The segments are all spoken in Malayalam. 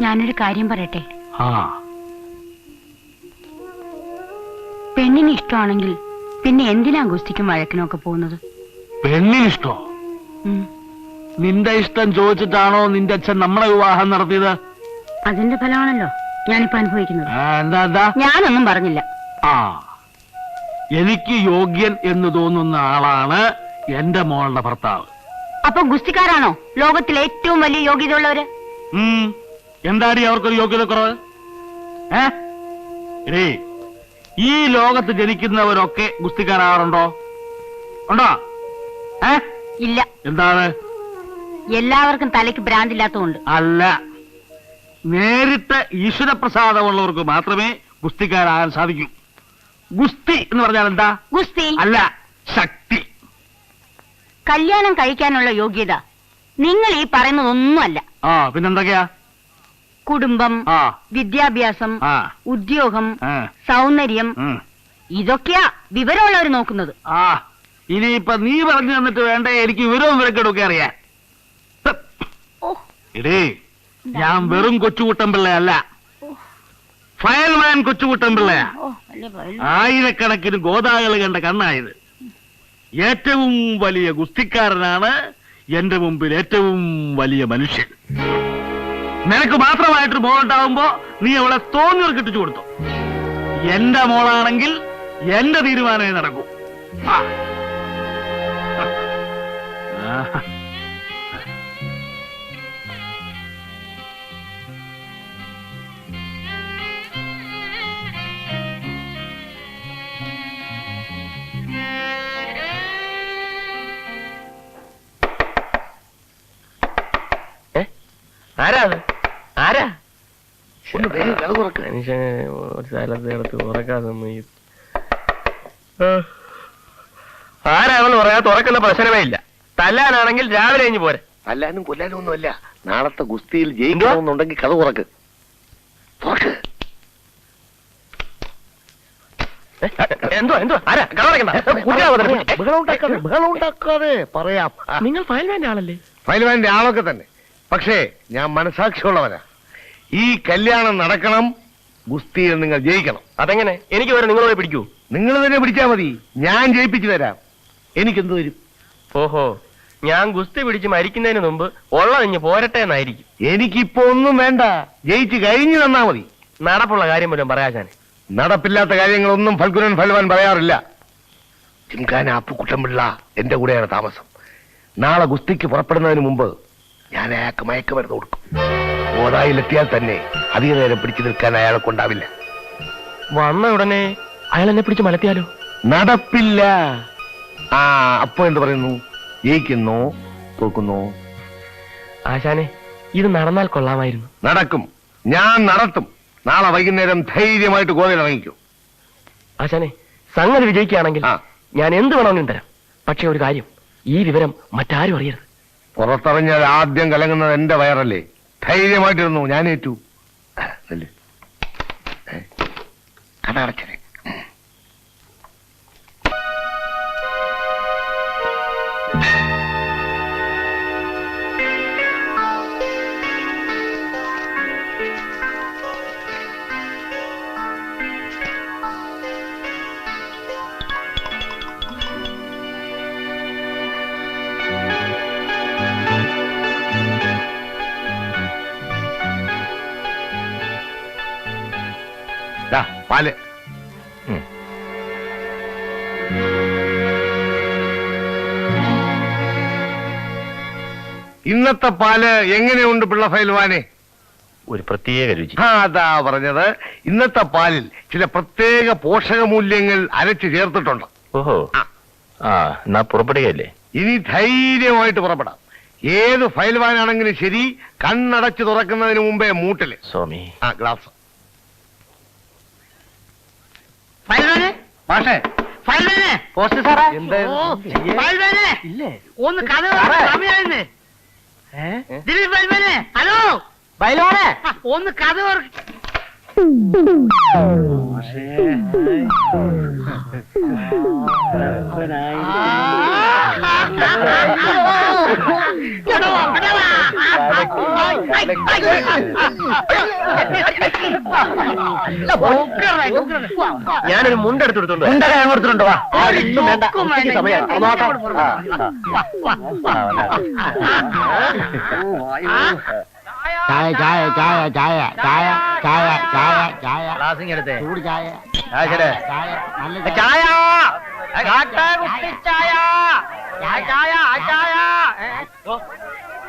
ഞാനൊരു കാര്യം പറയട്ടെ? പെണ്ണിന് ഇഷ്ടമാണെങ്കിൽ പിന്നെ എന്തിനാ ഗുസ്തിക്കും വഴക്കിനൊക്കെ പോകുന്നത്? പെണ്ണിന് ഇഷ്ടോ? നിന്റെ ഇഷ്ടം ചോദിച്ചിട്ടാണോ നിന്റെ അച്ഛൻ നമ്മളെ വിവാഹം നടത്തിയത്? അതിന്റെ ഫലമാണല്ലോ ഞാനിപ്പോ അനുഭവിക്കുന്നത്. ഞാനൊന്നും പറഞ്ഞില്ല. ആ. എനിക്ക് യോഗ്യൻ എന്ന് തോന്നുന്ന ആളാണ് എന്റെ മോളുടെ ഭർത്താവ്. അപ്പൊ ഗുസ്തിക്കാരാണോ? ലോകത്തിലെ ഏറ്റവും വലിയ യോഗ്യതയുള്ളവര്? ഉള്ളവര് എന്താടി അവർക്കൊരു യോഗ്യത കുറവ് ഏ ഈ ലോകത്ത് ജനിക്കുന്നവരൊക്കെ ഗുസ്തിക്കാരാകാറുണ്ടോ ഉണ്ടോ? ഏ? ഇല്ല. എന്താണ്? എല്ലാവർക്കും തലയ്ക്ക് ഭ്രാന്തില്ലാത്തതുകൊണ്ട്. അല്ല. നേരിട്ട് ഈശ്വരപ്രസാദമുള്ളവർക്ക് മാത്രമേ ഗുസ്തിക്കാരാകാൻ സാധിക്കൂ. ഗുസ്തി എന്ന് പറഞ്ഞാൽ എന്താ ഗുസ്തി. അല്ല ശക്തി. കല്യാണം കഴിക്കാനുള്ള യോഗ്യത. നിങ്ങൾ ഈ പറയുന്നതൊന്നുമല്ല. ആ പിന്നെന്തൊക്കെയാ? കുടുംബം ആ. വിദ്യാഭ്യാസം ആ. ഉദ്യോഗം ആ, സൗന്ദര്യം ഉം. ഇതൊക്കെയാ വിവരമുള്ളവർ നോക്കുന്നത്. ആ ഇനിയിപ്പൊ നീ പറഞ്ഞു തന്നിട്ട് വേണ്ട എനിക്ക് വിവരവും വിവരക്കെടുക്കെ അറിയാൻ. ഓ, എടേ ഞാൻ വെറും കൊച്ചുകൂട്ടം പിള്ളയല്ല. ഫയൽമാൻ ഓ, വലിയ വലിയ- ആയിരക്കണക്കിന് ഗോതാകൾ കണ്ട കണ്ണായത് ഏറ്റവും വലിയ ഗുസ്തിക്കാരനാണ് എന്റെ മുമ്പിൽ ഏറ്റവും വലിയ മനുഷ്യൻ. നിനക്ക് മാത്രമായിട്ട് മോളുണ്ടാവുമ്പോ നീ അവളെ തോന്നിയവർ കിട്ടിച്ചു കൊടുത്തു? എന്റെ മോളാണെങ്കിൽ എന്റെ തീരുമാനമേ നടക്കൂ. ആ. ആരാ? അത് ആരാ ഒന്ന് വേഗം മനുഷ്യനെ ഒരു സ്ഥലത്ത് കിടത്ത് ഉറക്കാതെ ഈ ആരാണെന്ന് പറയാ തുറക്കുന്ന പ്രശ്നമേ ഇല്ല. തല്ലാനാണെങ്കിൽ രാവിലെ കഴിഞ്ഞ് പോരെ. തല്ലാനും കൊല്ലാനും ഒന്നുമല്ല നാളത്തെ ഗുസ്തിയിൽ ജയിക്കണമെന്നുണ്ടെങ്കിൽ കഥ തുറക്ക്. തുറക്ക്. എന്തോ എന്തോ? ആരാ. ബഹളം ഉണ്ടാക്കാതെ പറയാം. നിങ്ങൾ ഫയൽമാന്റെ ആളല്ലേ? ഫയൽമാന്റെ ആളൊക്കെ തന്നെ. പക്ഷേ ഞാൻ മനസാക്ഷിയുള്ളവനാ. ഈ കല്യാണം നടക്കണം ഗുസ്തിയിൽ നിങ്ങൾ ജയിക്കണം. അതെങ്ങനെ? എനിക്ക് വരെ നിങ്ങളോട് പിടിക്കൂ. നിങ്ങൾ തന്നെ പിടിച്ചാ മതി. ഞാൻ ജയിപ്പിച്ചു തരാം. എനിക്കെന്ത് വരും ഓഹോ ഞാൻ ഗുസ്തി പിടിച്ച് മരിക്കുന്നതിന് മുമ്പ് ഉള്ള ഇഞ്ഞ് പോരട്ടെ എന്നായിരിക്കും. എനിക്കിപ്പോ ഒന്നും വേണ്ട. ജയിച്ചു കഴിഞ്ഞു തന്നാ മതി. നടപ്പുള്ള കാര്യം പോലും പറയാശാനെ നടപ്പില്ലാത്ത കാര്യങ്ങളൊന്നും ഫൽഗുനൻ ഫൽവാൻ പറയാറില്ല. ചിംഖാൻ അപ്പുക്കുട്ടമ്പിള്ള എന്റെ കൂടെയാണ് താമസം. നാളെ ഗുസ്തിക്ക് പുറപ്പെടുന്നതിന് മുമ്പ് ഞാൻ അയാൾക്ക് മയക്കുമരുന്ന് കൊടുക്കും. ഓതായിലെത്തിയാൽ തന്നെ അധിക നേരം പിടിച്ചു നിൽക്കാൻ അയാളെ കൊണ്ടാവില്ല വന്ന ഉടനെ അയാൾ എന്നെ പിടിച്ച് മലത്തിയാലോ? നടപ്പില്ല. ആ അപ്പൊ എന്ത് പറയുന്നു? ജയിക്കുന്നു? തോക്കുന്നു ആശാനെ ഇത് നടന്നാൽ കൊള്ളാമായിരുന്നു. നടക്കും. ഞാൻ നടത്തും. നാളെ വൈകുന്നേരം ധൈര്യമായിട്ട് ഗോവയിൽ ഇറങ്ങിക്കും. ആശാനെ സംഗതി വിജയിക്കുകയാണെങ്കിൽ ആ. ഞാൻ എന്ത് വേണമെങ്കിലും തരാം. പക്ഷെ ഒരു കാര്യം ഈ വിവരം മറ്റാരും അറിയരുത്. പുറത്തിറങ്ങിയാൽ ആദ്യം കലങ്ങുന്നത് എന്റെ വയറല്ലേ? ധൈര്യമായിട്ടിരുന്നു ഞാൻ ഏറ്റു ഇന്നത്തെ പാൽ എങ്ങനെയുണ്ട് പിള്ള ഫൈൽവാനെ ഒരു പ്രത്യേക രുചി. ആ അതാ പറഞ്ഞത്. ഇന്നത്തെ പാലിൽ ചില പ്രത്യേക പോഷക മൂല്യങ്ങൾ അരച്ചു ചേർത്തിട്ടുണ്ട്. ഓഹോ. ആ. എന്നാ പുറപ്പെടുകയല്ലേ? ഇനി ധൈര്യമായിട്ട് പുറപ്പെടാം. ഏത് ഫയൽവാനാണെങ്കിലും ശരി കണ്ണടച്ചു തുറക്കുന്നതിന് മുമ്പേ മൂട്ടിൽ. സ്വാമി. ആ ഗ്ലാസ്. പക്ഷേ പോസ്റ്റ് സാറേ ഓ ഫയൽവാനെ ഇല്ലേ ഒന്ന് കഥ സാറേ. സമയായിരുന്നു ദിലീപ് ഹലോ ബൈലോണേ ആ, ഒന്ന് കഥ. ആ ഞാനൊരു മുണ്ടെടുത്ത് കൊടുത്തോണ്ട് വരാം. ഞാൻ കൊടുത്തിട്ടുണ്ട് വാ. ഒന്നും വേണ്ട. ഉച്ചയ്ക്ക്. അത് നോക്കാം. ചായ ചായ ചായ ചായ ചായ ചായ ചായ ചായ. ഗ്ലാസിങ് എടുത്തേ. ചൂട് ചായ. ആ, ശരി. ചായ നല്ല ചായ. കാട്ടാ കുട്ടി ചായ. ചായ. ചായ. ആ ചായ. ഏ? ഓ,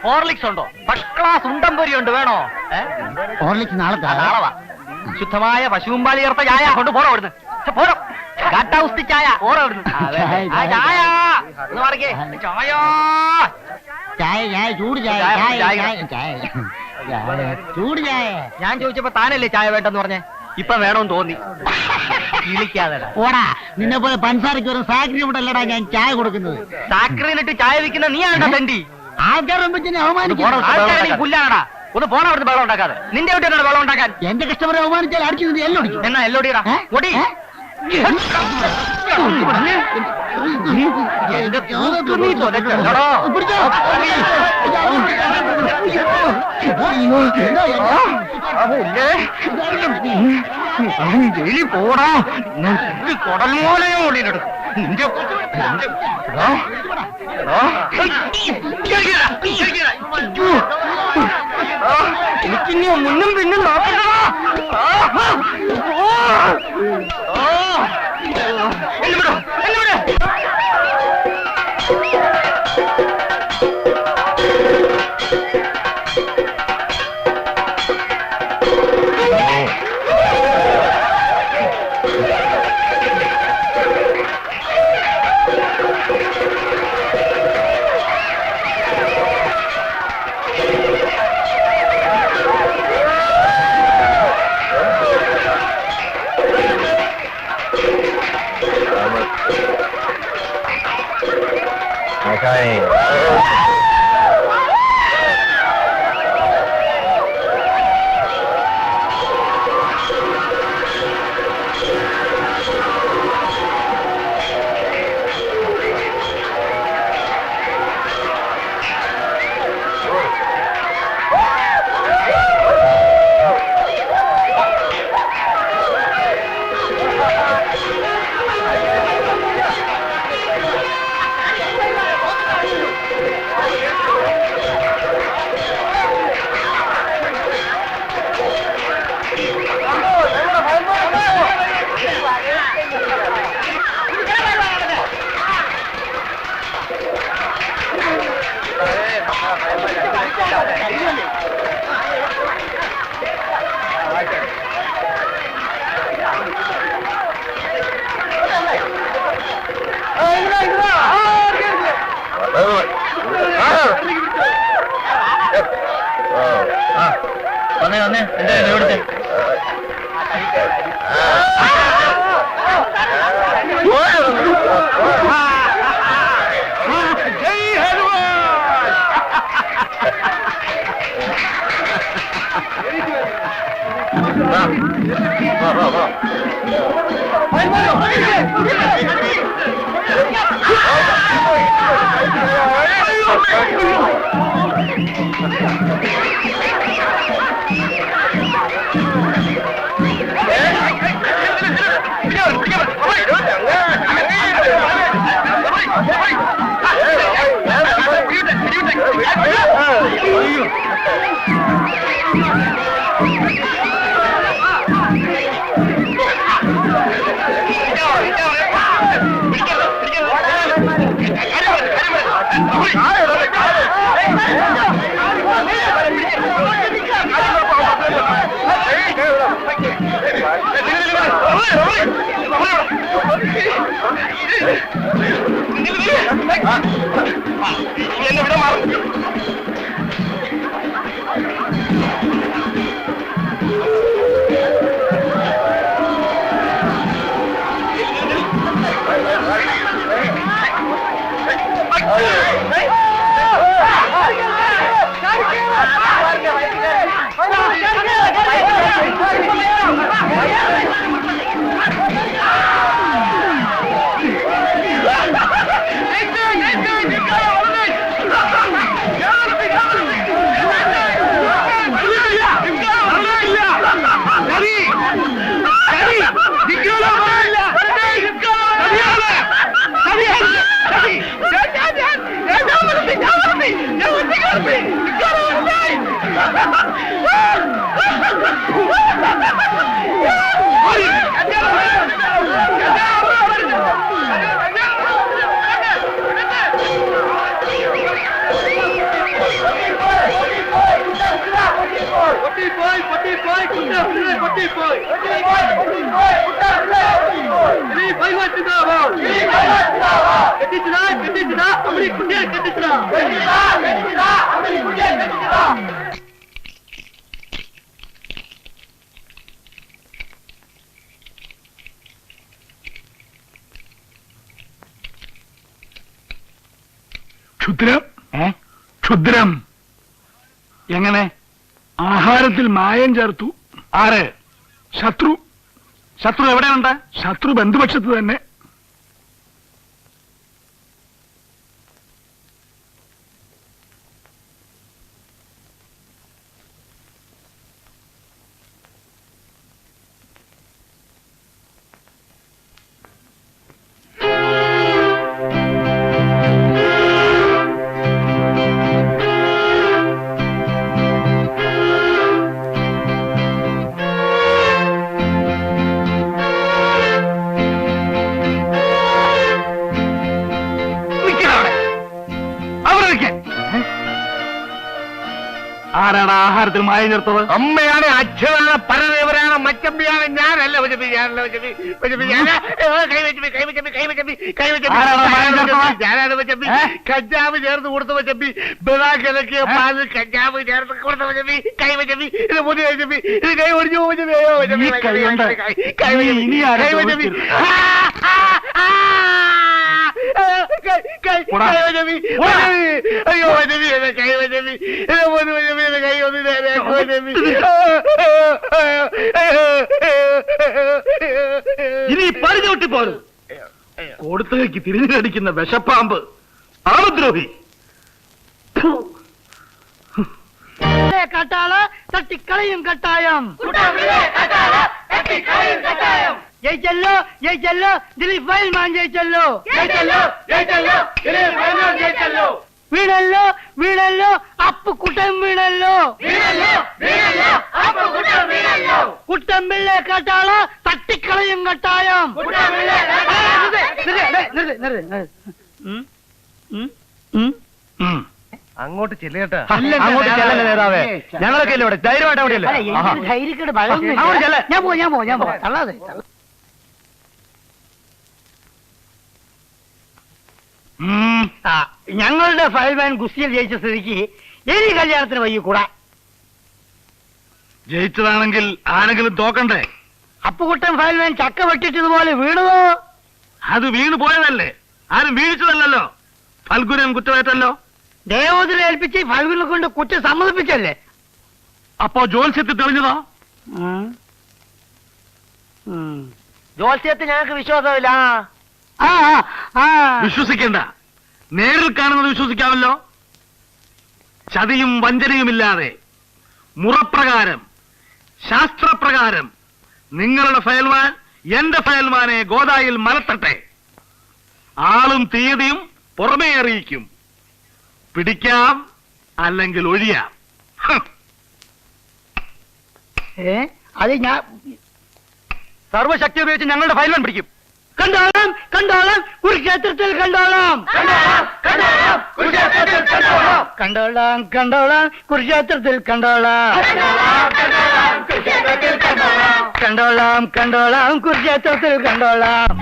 ഹോർലിക്സ് ഉണ്ടോ? ഫസ്റ്റ് ക്ലാസ് ഉണ്ടംപൊരി ഉണ്ട് വേണോ? ഹോർലിക്സ് നാളെ ആ, നാളെ വാ. ശുദ്ധമായ പശുമ്പാലി ചേർത്ത ചായ കൊണ്ട് പോറോ അവിടുന്ന്. പോരോ കാട്ടാ ഉസ്തി ചായ പോറോ അവിടുന്ന്. ചായ, ഒന്ന് മാറിക്കേ. ചായ. ചായ. ചായ ചൂട് ചായ ചായ, ചായ ചൂട് ചായ. ഞാൻ ചോദിച്ചപ്പോ താനല്ലേ ചായ വേണ്ടെന്ന് പറഞ്ഞേ? ഇപ്പൊ വേണമെന്ന് തോന്നി. ഓടാ നിന്നെ പോലെ വരും ഒരു സാക്കിരി അല്ലടാ ഞാൻ ചായ കൊടുക്കുന്നത്. സാക്രിയിലിട്ട് ചായ വിൽക്കുന്ന നീ ആണ്ടാ തണ്ടി? ഒന്ന് പോണ അവിടുത്തെ വെള്ളം ഉണ്ടാക്കാതെ. നിന്റെ വീട്ടിൽ വെള്ളം ഉണ്ടാക്കാൻ. എന്റെ കസ്റ്റമറെ അവമാനിച്ചാൽ അടിച്ചു എല്ലോ എന്നാ എല്ലോടിയടാ ഒടി ജയിലി പോടാ. കൊടൽ മൂലയോ ഓടിയിട്ടെടുക്കും നിന്റെ എനിക്കിനി മുന്നും പിന്നും നോക്കണ്ടോ. Jay Edwards! Ah! பாருங்க ക്ഷുദ്രം? ക്ഷുദ്രം. എങ്ങനെ? ആഹാരത്തിൽ മായം ചേർത്തു. ആര്? ശത്രു. ശത്രു എവിടെയുണ്ട്? ശത്രു ബന്ധുപക്ഷത്ത് തന്നെ. ആരാണ് ആഹാരത്തിൽ മായം ചേർത്തത് അമ്മയാണ് അച്ഛനാണ് പരദേവരാണ് മച്ചമ്പിയാണ് ഞാനല്ല മച്ചമ്പി ഞാനല്ല മച്ചമ്പി മച്ചമ്പി ഞാനാ ഏ, കൈ വെച്ചമ്പി കൈ വെച്ചമ്പി കൈ വെച്ചമ്പി കൈ വെച്ചമ്പി. ആരാണ് മായം ചേർത്തത്? ഞാനാണ് മച്ചമ്പി. ഏ? കഞ്ചാവ് ചേർത്ത് കൊടുത്ത മച്ചമ്പി ബദാ കലക്കിയ പാൽ കഞ്ചാവ് ചേർത്ത് കൊടുത്ത മച്ചമ്പി കൈ വെച്ചമ്പി ഇത് പുതിയ മച്ചമ്പി ഇത് കൈ ഒടിഞ്ഞു മച്ചമ്പി. അയ്യോ മച്ചമ്പി ഈ കൈ കൊണ്ട് കൈ ഇനി- അയ്യോ മച്ചമ്പി ഇത് കൈ ഒന്ന് നേരെയാക്കോ ഇനി പറഞ്ഞു വിട്ടി പോരും. കൊടുത്തകയ്ക്ക് തിരിഞ്ഞു കടിക്കുന്ന വിഷപ്പാമ്പ് ആമദ്രോഹി. കട്ടാള തട്ടിക്കളയും കട്ടായം. ജയിച്ചല്ലോ ജയിച്ചല്ലോ ദിലീപ് ഫൈൽമാൻ ജയിച്ചല്ലോ. വീണല്ലോ വീണല്ലോ അപ്പുക്കുട്ടൻ വീണല്ലോ. കുട്ടമ്പിള്ള കട്ടാള തട്ടിക്കളയും കട്ടായം. അങ്ങോട്ട് ചെല്ലേട്ടാ. അങ്ങോട്ട് ചെല്ലല്ലേ നേതാവേ? ഞങ്ങളൊക്കെ ഇവിടെ? ധൈര്യമായിട്ട് ചെല്ല്. ഞാൻ പോ ഞാൻ പോ ഞാൻ പോ തള്ളാതെ. ഞങ്ങളുടെ ഫയൽമാൻ ഗുസ്തിയിൽ ജയിച്ച സ്ഥിതിക്ക് ഇനി കല്യാണത്തിന് വയ്യ കൂടാ. ജയിച്ചതാണെങ്കിൽ ആരെങ്കിലും തോക്കണ്ടേ? അപ്പുകുട്ടൻ ഫയൽമാൻ ചക്ക വെട്ടിട്ടതുപോലെ വീണതോ? അത് വീണു പോയതല്ലേ? ആരും വീഴിച്ചതല്ലോ ഫൽഗുനം കുറ്റമേറ്റല്ലോ? ദേവോദരെ ഏൽപ്പിച്ച് ഫൽഗുനെ കൊണ്ട് കുറ്റം സമ്മതിപ്പിച്ചല്ലേ അപ്പോ ജോത്സ്യത്തിൽ തെളിഞ്ഞതോ? ജോത്സ്യത്തിൽ ഞങ്ങൾക്ക് വിശ്വാസമില്ല. വിശ്വസിക്കണ്ട. നേരിൽ കാണുന്നത് വിശ്വസിക്കാമല്ലോ. ചതിയും വഞ്ചനയുമില്ലാതെ മുറപ്രകാരം ശാസ്ത്രപ്രകാരം നിങ്ങളുടെ ഫയൽമാൻ എന്റെ ഫയൽമാനെ ഗോദായിൽ മലത്തട്ടെ. ആളും തീയതിയും പുറമേ അറിയിക്കും. പിടിക്കാം അല്ലെങ്കിൽ ഒഴിയാം. ഏ അത് ഞാൻ സർവശക്തി ഉപയോഗിച്ച് ഞങ്ങളുടെ ഫയൽമാൻ പിടിക്കും. கண்டாலாம் கண்டாலாம் குருஷேத்திரத்தில் கண்டாலாம் கண்டாலாம் கண்டாலாம் குருஷேத்திரத்தில் கண்டாலாம் கண்டாலாம் கண்டாலாம் குருஷேத்திரத்தில் கண்டாலாம்